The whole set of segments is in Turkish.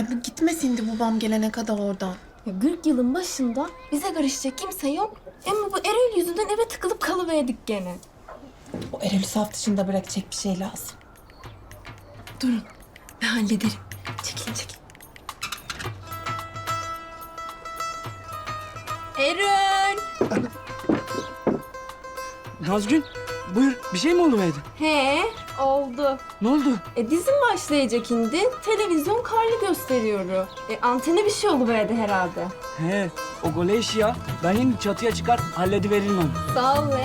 Ay bu gitmesindi babam gelene kadar oradan. Ya 40 yılın başında bize karışacak kimse yok. Ama bu Erol yüzünden eve tıkılıp kalıverdik gene. O Erol'ü saf dışında bırakacak bir şey lazım. Durun ben hallederim. Çekilin çekilin. Erol! Nazgül buyur bir şey mi oluverdi? He oldu. Ne oldu? E dizim başlayacak şimdi. Televizyon karlı gösteriyor. E antene bir şey oluverdi herhalde. He o gole iş ya. Ben şimdi çatıya çıkar hallediveririm onu. Sağ ol be.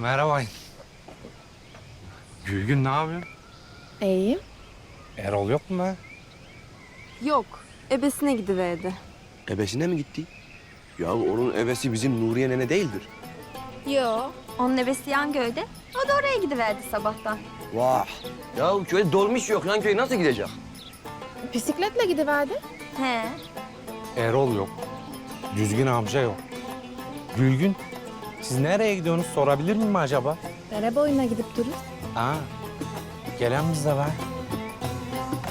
Merhaba. Gülgün ne yapıyorsun? İyiyim. Erol yok mu be? Yok. Ebesine gidiverdi. Ebesine mi gitti? Ya onun ebesi bizim Nuriye nene değildir. Yo, onun ebesi Yangöl'de. O da oraya gidiverdi sabahtan. Vah. Ya köyde dolmuş yok lan köye nasıl gidecek? Bisikletle gidiverdi. He. Erol yok. Düzgün amca yok. Gülgün, siz nereye gidiyorsunuz sorabilir miyim acaba? Dere boyuna gidip durur. Aa, gelen biz de var.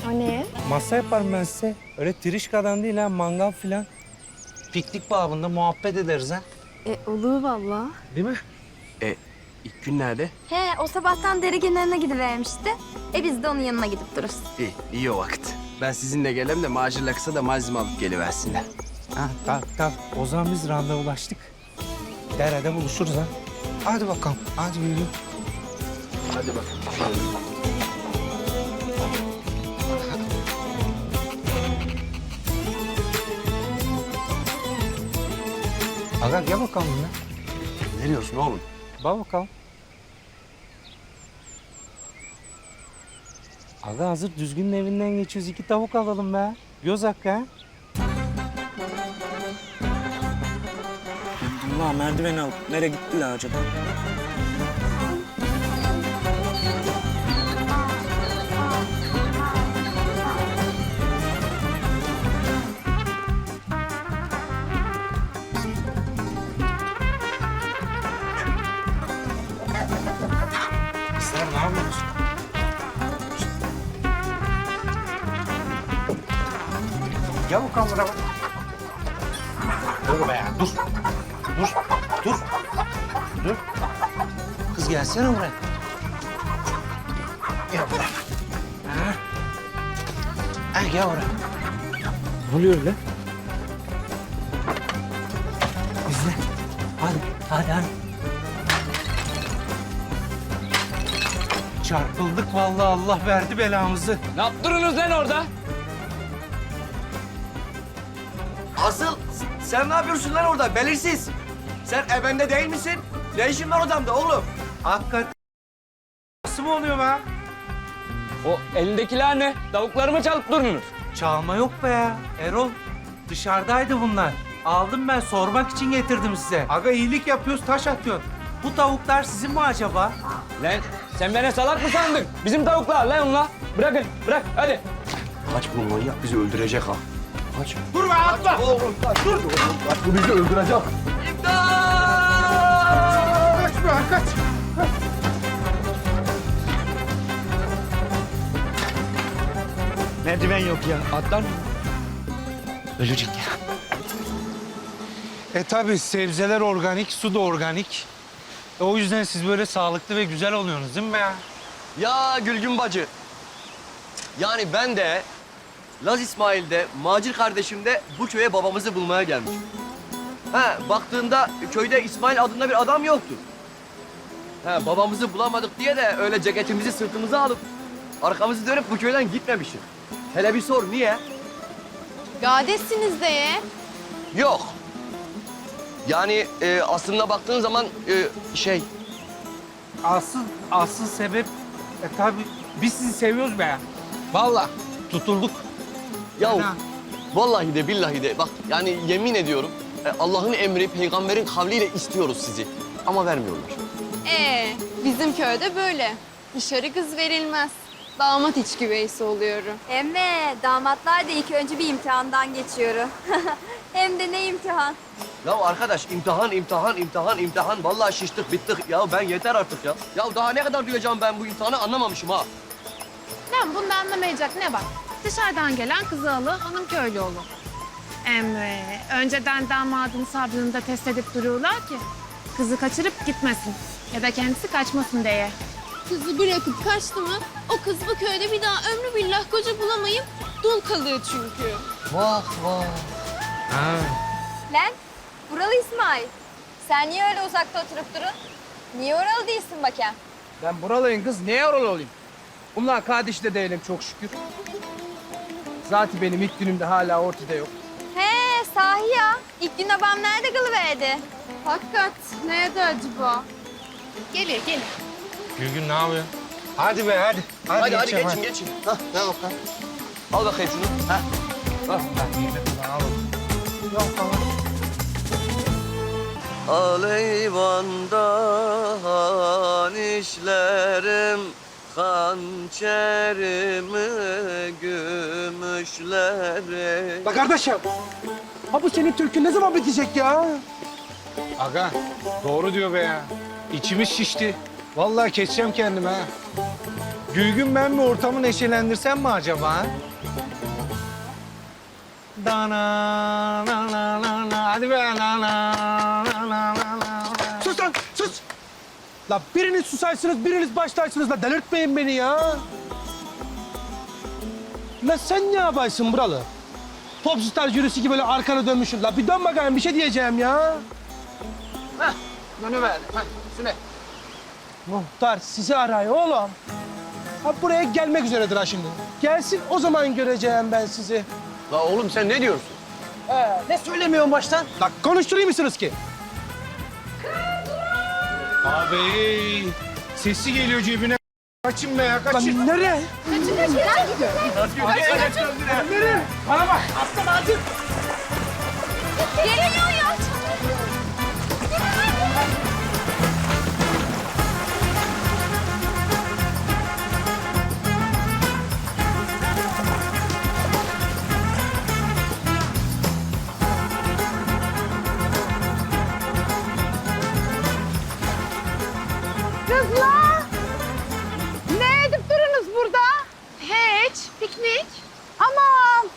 O ne? Masa yaparım ben size. Öyle trişkadan değil ha, mangal filan. Piknik babında muhabbet ederiz ha. E olur vallahi. Değil mi? E, ilk günlerde? He, o sabahtan dere kenarına gidivermişti. E biz de onun yanına gidip dururuz. İyi, iyi o vakit. Ben sizinle gelem de macirla kısa da malzeme alıp geliversinler. Ha, tabii tabii. O zaman biz randevulaştık. Derede buluşuruz ha. Hadi bakalım, hadi Gülgün. Hadi bakalım. Aga gel bakalım ya. Ne diyorsun oğlum? Bak bakalım. Aga hazır düzgünün evinden geçiyoruz. iki tavuk alalım be. Göz hakkı ha. Allah merdiveni alıp nereye gittiler acaba? Bizler ne yapıyoruz? Gel bakalım. Dur be ya, dur. Dur, dur. Dur. Kız gelsene buraya. Gel buraya. Ha. Ha, gel buraya. Ne oluyor lan? İzle. Hadi, hadi, hadi. Çarpıldık vallahi Allah verdi belamızı. Ne yaptırınız lan orada? Asıl sen ne yapıyorsun lan orada belirsiz? Sen ebende değil misin? Ne işin var odamda oğlum? Hakikaten nasıl mı oluyor be? O elindekiler ne? Tavuklarımı çalıp durunuz. Çalma yok be ya. Erol dışarıdaydı bunlar. Aldım ben sormak için getirdim size. Aga iyilik yapıyoruz taş atıyorsun. Bu tavuklar sizin mi acaba? Lan sen beni salak mı sandın? Bizim tavuklar lan onlar. Bırakın bırak hadi. Kaç bu manyak bizi öldürecek ha. Kaç. Dur be atma! Oğlum kaç. Dur. Kaç bu bizi öldürecek. Kaç be kaç! Merdiven yok ya. Atlar mı? Ölecek ya. E tabi sebzeler organik, su da organik. E, o yüzden siz böyle sağlıklı ve güzel oluyorsunuz değil mi ya? Ya Gülgün bacı. Yani ben de Laz İsmail'de, Macir kardeşim de bu köye babamızı bulmaya gelmiş. Ha, baktığında köyde İsmail adında bir adam yoktu. Ha, babamızı bulamadık diye de öyle ceketimizi sırtımıza alıp arkamızı dönüp bu köyden gitmemişiz. Hele bir sor niye? Gadesiniz de ye. Yok. Yani e, aslında baktığın zaman e, şey Asıl, asıl sebep e, tabii biz sizi seviyoruz be. Vallahi tutulduk. ya vallahi de billahi de bak yani yemin ediyorum e, Allah'ın emri peygamberin kavliyle istiyoruz sizi. Ama vermiyorlar. Ee, bizim köyde böyle. Dışarı kız verilmez. Damat iç güveysi oluyorum. Emme damatlar da ilk önce bir imtihandan geçiyor. Hem de ne imtihan. Ya arkadaş imtihan, imtihan, imtihan, imtihan. Vallahi şiştik, bittik. Ya ben yeter artık ya. Ya daha ne kadar duyacağım ben bu imtihanı anlamamışım ha. Lan bunda anlamayacak ne var? Dışarıdan gelen kızı alı, hanım köylü olur. Emre, önceden damadın sabrını da test edip duruyorlar ki... ...kızı kaçırıp gitmesin ya da kendisi kaçmasın diye. Kızı bırakıp kaçtı mı o kız bu köyde bir daha ömrü billah koca bulamayıp dul kalıyor çünkü. Vah vah. Ha. Lan buralı İsmail. Sen niye öyle uzakta oturup durun? Niye oralı değilsin bakayım? Ben buralıyım kız. Niye oralı olayım? Bunlar kardeş de değilim çok şükür. Zaten benim ilk günümde hala ortada yok. He sahi ya. İlk gün babam nerede kılıverdi? Hakikat nerede acaba? Gelir, gelir. Gülgün ne yapıyor? Hadi be hadi. Hadi, Hadi hadi geçelim, geçin geçin. Hah ver bakalım. Al bakayım şunu. Hah. Bak. Aleyvan'dan işlerim Hançerimi gümüşlerim La kardeşim. Ha bu senin türkün ne zaman bitecek ya? Aga doğru diyor be ya. İçimiz şişti. Vallahi keseceğim kendimi ha. Gülgün ben mi ortamı neşelendirsem mi acaba? ha? Dana, na, na, na, na. Hadi be. Na, na, na, na, na, na. Sus lan sus. La biriniz susarsınız biriniz başlarsınız la delirtmeyin beni ya. La sen ne yaparsın buralı? Popstar jürisi gibi böyle arkana dönmüşsün. La bir dön bakayım bir şey diyeceğim ya. Dönüverdim. Hah, Süne. Muhtar sizi arıyor oğlum. Ha buraya gelmek üzeredir ha şimdi. Gelsin o zaman göreceğim ben sizi. La oğlum sen ne diyorsun? Ee, ne söylemiyorsun baştan? La konuşturayım mısınız ki? Abi sesi geliyor cebine. Kaçın be ya kaçın. Lan nereye? Nereye? Bana bak. Aslan acil. Piknik. Aman!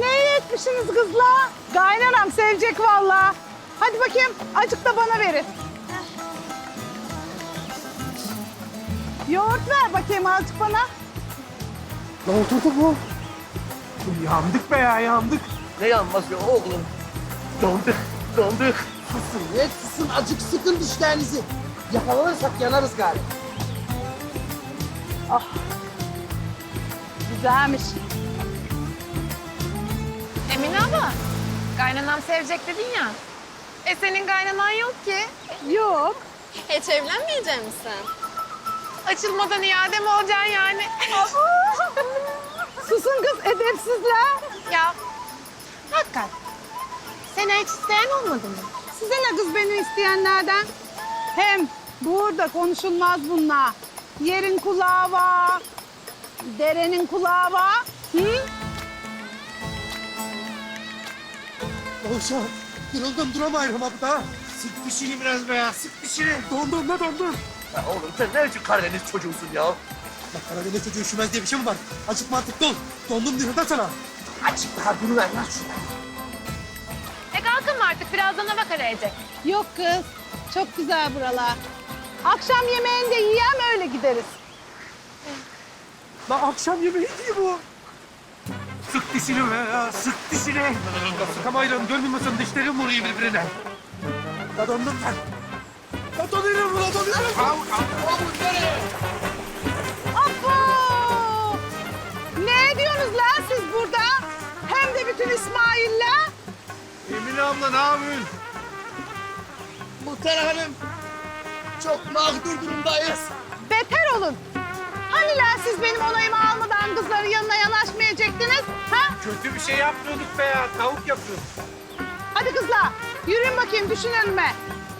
Ne etmişsiniz kızla? Kaynanam sevecek vallahi. Hadi bakayım, acık da bana verin. Yoğurt ver bakayım azıcık bana. Ne oldu bu? Yandık be ya yandık. Ne yanması oğlum? Donduk. Donduk. Susun. Ne susun? Acık sıkın dişlerinizi. Yakalanırsak yanarız galiba. Güzelmiş. Emine abla, kaynanam sevecek dedin ya. E senin kaynanan yok ki. Yok. Hiç evlenmeyecek misin? Açılmadan iade mi olacaksın yani? Susun kız edepsizler. Ya hakikat. Seni hiç isteyen olmadı mı? Size ne kız beni isteyenlerden? Hem burada konuşulmaz bunlar. Yerin kulağı var, derenin kulağı var. Hı? Oğuzhan. Yoruldum duramayırım abi daha. Sık dişini biraz be ya sık dişini. Dondum ne dondum. Ya oğlum sen ne biçim Karadeniz çocuğusun ya? Bak Karadeniz çocuğu üşümez diye bir şey mi var? Açık mantıklı ol. Dondum diyorum da sana. Açık daha dur ver lan şunu. E kalkın artık birazdan hava karayacak. Yok kız, çok güzel buralar. Akşam yemeğini de yiyem öyle gideriz. La akşam yemeği değil bu. Sık dişini be ya sık dişini. Ya sıkamayırım dönmüyorsun dişlerim vuruyor birbirine. La dondum ben. La donuyorum la donuyorum. Apo! ediyorsunuz lan siz burada? Hem de bütün İsmail'le. Emine abla ne yapıyorsun? Muhtar Hanım, çok mağdur durumdayız. Beter olun. Hani lan siz benim onayımı almadan kızların yanına yanaşmayacaktınız? Ha? Kötü bir şey yapmıyorduk be ya. Tavuk yapıyorduk. Hadi kızlar yürüyün bakayım düşün önüme.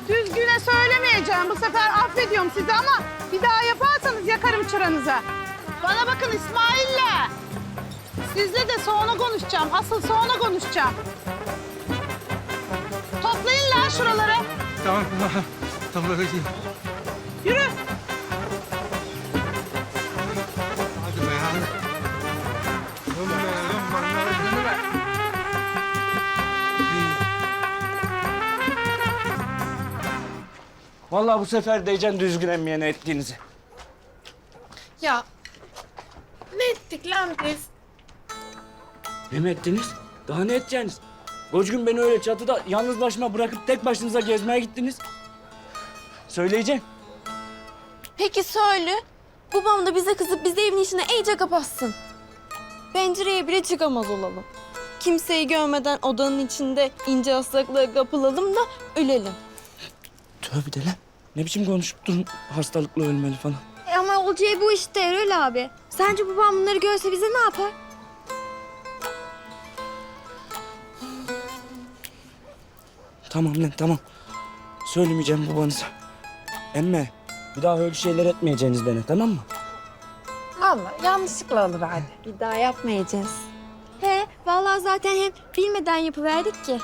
Düzgüne söylemeyeceğim bu sefer affediyorum sizi ama bir daha yaparsanız yakarım çıranızı. Bana bakın İsmail'le. Sizle de sonra konuşacağım. Asıl sonra konuşacağım. Toplayın lan şuraları. Tamam tamam. Öyle değil. Yürü. Vallahi bu sefer diyeceğim düzgün emmeyene ettiğinizi. Ya ne ettik lan biz? Ne mi ettiniz? Daha ne edeceksiniz? Koç gün beni öyle çatıda yalnız başıma bırakıp tek başınıza gezmeye gittiniz. Söyleyeceğim. Peki söyle. Babam da bize kızıp bizi evin içine iyice kapatsın. Pencereye bile çıkamaz olalım. Kimseyi görmeden odanın içinde ince hastalıklara kapılalım da ölelim. Tövbe de lan. Ne biçim konuşup durun hastalıklı ölmeli falan. E ama olacağı bu işte Erol abi. Sence babam bunları görse bize ne yapar? Tamam lan tamam. Söylemeyeceğim babanıza. Emme bir daha öyle şeyler etmeyeceksiniz bana tamam mı? Allah yanlışlıkla olur hadi. Bir daha yapmayacağız. He vallahi zaten hem bilmeden yapıverdik ki.